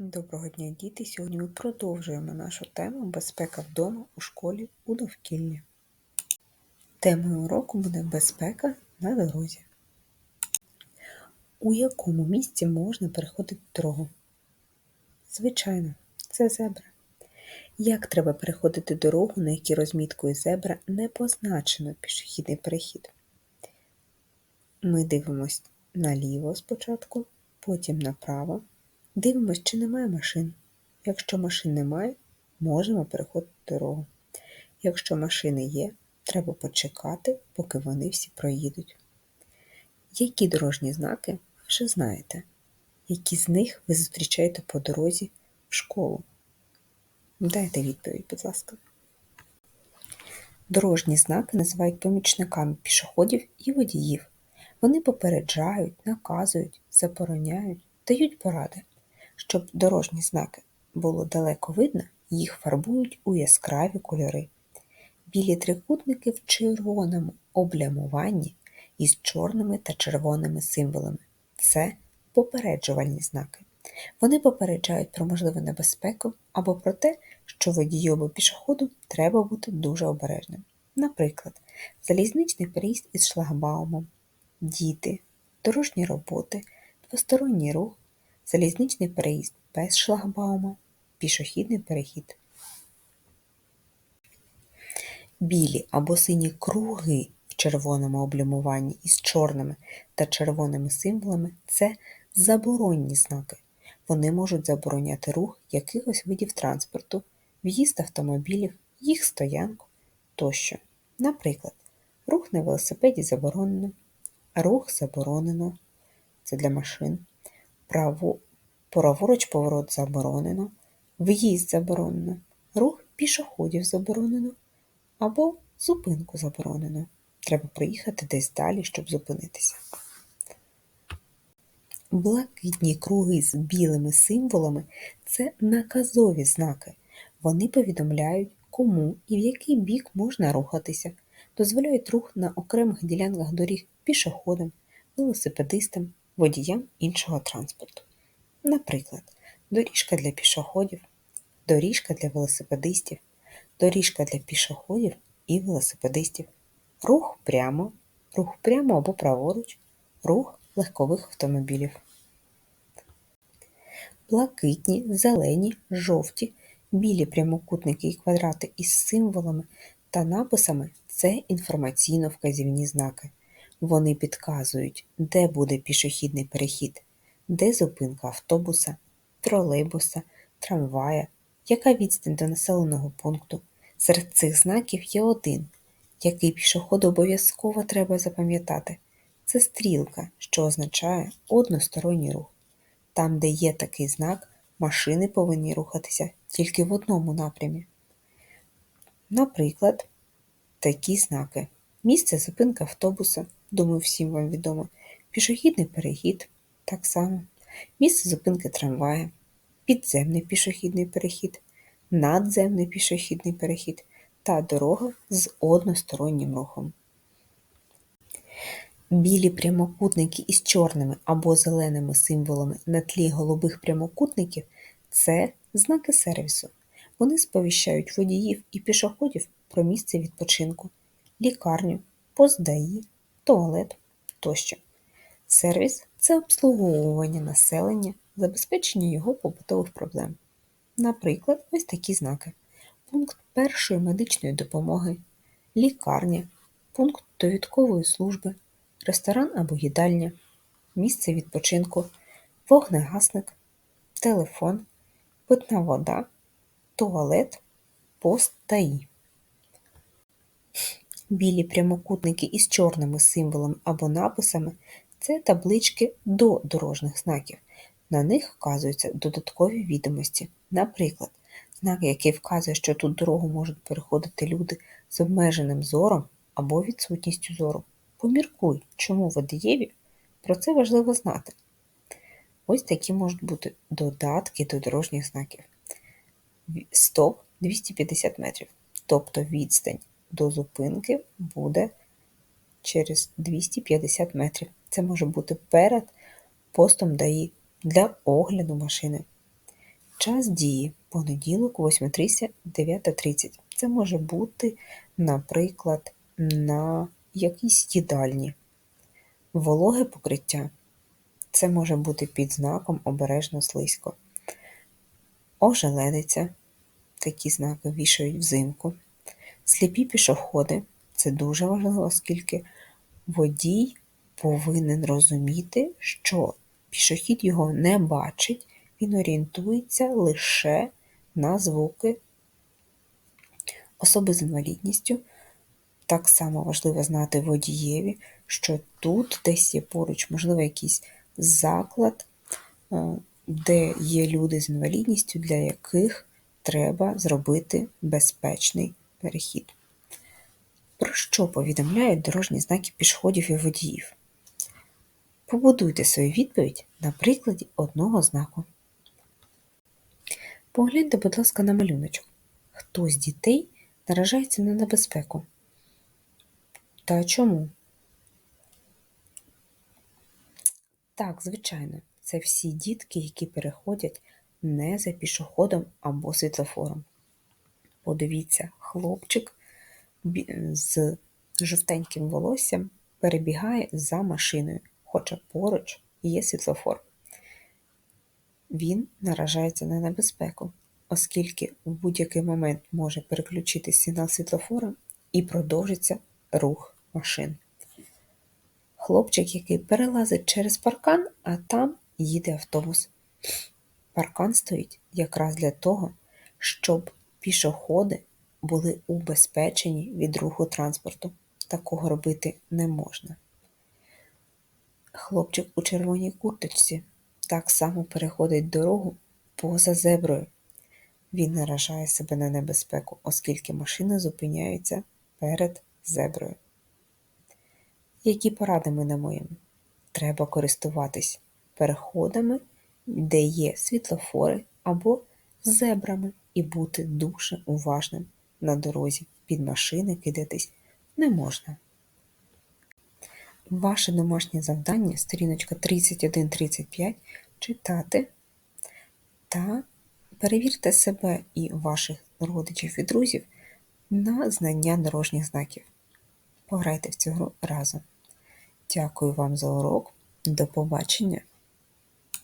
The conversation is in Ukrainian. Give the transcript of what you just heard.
Доброго дня, діти! Сьогодні ми продовжуємо нашу тему Безпека вдома у школі у довкіллі. Темою уроку буде безпека на дорозі. У якому місці можна переходити дорогу? Звичайно, це зебра. Як треба переходити дорогу, на якій розміткою зебра не позначено пішохідний перехід? Ми дивимось наліво спочатку, потім направо. Дивимось, чи немає машин. Якщо машин немає, можемо переходити дорогу. Якщо машини є, треба почекати, поки вони всі проїдуть. Які дорожні знаки ви вже знаєте? Які з них ви зустрічаєте по дорозі в школу? Дайте відповідь, будь ласка. Дорожні знаки називають помічниками пішоходів і водіїв. Вони попереджають, наказують, забороняють, дають поради. Щоб дорожні знаки було далеко видно, їх фарбують у яскраві кольори. Білі трикутники в червоному облямуванні із чорними та червоними символами. Це попереджувальні знаки. Вони попереджають про можливу небезпеку або про те, що водію або пішоходу треба бути дуже обережним. Наприклад, залізничний переїзд із шлагбаумом, діти, дорожні роботи, двосторонній рух залізничний переїзд без шлагбаума, пішохідний перехід. Білі або сині круги в червоному облямуванні із чорними та червоними символами це заборонні знаки. Вони можуть забороняти рух якихось видів транспорту, в'їзд автомобілів, їх стоянку тощо. Наприклад, рух на велосипеді заборонено, рух заборонено це для машин право, праворуч поворот заборонено, в'їзд заборонено, рух пішоходів заборонено або зупинку заборонено. Треба проїхати десь далі, щоб зупинитися. Блакитні круги з білими символами це наказові знаки. Вони повідомляють, кому і в який бік можна рухатися, дозволяють рух на окремих ділянках доріг пішоходам, велосипедистам водіям іншого транспорту. Наприклад, доріжка для пішоходів, доріжка для велосипедистів, доріжка для пішоходів і велосипедистів, рух прямо, рух прямо або праворуч, рух легкових автомобілів. Блакитні, зелені, жовті, білі прямокутники і квадрати із символами та написами це інформаційно-вказівні знаки. Вони підказують, де буде пішохідний перехід, де зупинка автобуса, тролейбуса, трамвая, яка відстань до населеного пункту. Серед цих знаків є один, який пішоходу обов'язково треба запам'ятати. Це стрілка, що означає односторонній рух. Там, де є такий знак, машини повинні рухатися тільки в одному напрямі. Наприклад, такі знаки: місце зупинки автобуса думаю, всім вам відомо, пішохідний перехід так само, місце зупинки трамвая, підземний пішохідний перехід, надземний пішохідний перехід та дорога з одностороннім рухом. Білі прямокутники із чорними або зеленими символами на тлі голубих прямокутників це знаки сервісу. Вони сповіщають водіїв і пішоходів про місце відпочинку, лікарню, поздаї, туалет тощо. Сервіс це обслуговування населення, забезпечення його побутових проблем. Наприклад, ось такі знаки: пункт першої медичної допомоги, лікарня, пункт довідкової служби, ресторан або їдальня, місце відпочинку, вогнегасник, телефон, питна вода, туалет, пост та і. Білі прямокутники із чорними символами або написами це таблички до дорожніх знаків. На них вказуються додаткові відомості. Наприклад, знак, який вказує, що тут дорогу можуть переходити люди з обмеженим зором або відсутністю зору. Поміркуй, чому водієві про це важливо знати. Ось такі можуть бути додатки до дорожніх знаків. Стоп 250 метрів, тобто відстань до зупинки буде через 250 метрів. Це може бути перед постом ДАІ для огляду машини. Час дії понеділок, 8.30, 9.30. Це може бути, наприклад, на якійсь їдальні. Вологе покриття. Це може бути під знаком обережно слизько. Ожеледиця. Такі знаки вішають взимку. Сліпі пішоходи це дуже важливо, оскільки водій повинен розуміти, що пішохід його не бачить, він орієнтується лише на звуки особи з інвалідністю. Так само важливо знати водієві, що тут десь є поруч, можливо, якийсь заклад, е, де є люди з інвалідністю, для яких треба зробити безпечний перехід. Про що повідомляють дорожні знаки пішоходів і водіїв? Побудуйте свою відповідь на прикладі одного знаку. Погляньте, будь ласка, на малюночок. Хто з дітей наражається на небезпеку? Та чому? Так, звичайно, це всі дітки, які переходять не за пішоходом або світлофором. Подивіться, хлопчик з жовтеньким волоссям перебігає за машиною, хоча поруч є світлофор. Він наражається на небезпеку, оскільки в будь-який момент може переключити сигнал світлофора і продовжиться рух машин. Хлопчик, який перелазить через паркан, а там їде автобус. Паркан стоїть якраз для того, щоб пішоходи були убезпечені від руху транспорту. Такого робити не можна. Хлопчик у червоній курточці так само переходить дорогу поза зеброю. Він наражає себе на небезпеку, оскільки машини зупиняються перед зеброю. Які поради ми дамо Треба користуватись переходами, де є світлофори або зебрами, і бути дуже уважним на дорозі. Під машини кидатись не можна. Ваше домашнє завдання, сторіночка 31-35, читати та перевірте себе і ваших родичів і друзів на знання дорожніх знаків. Пограйте в цю гру разом. Дякую вам за урок. До побачення!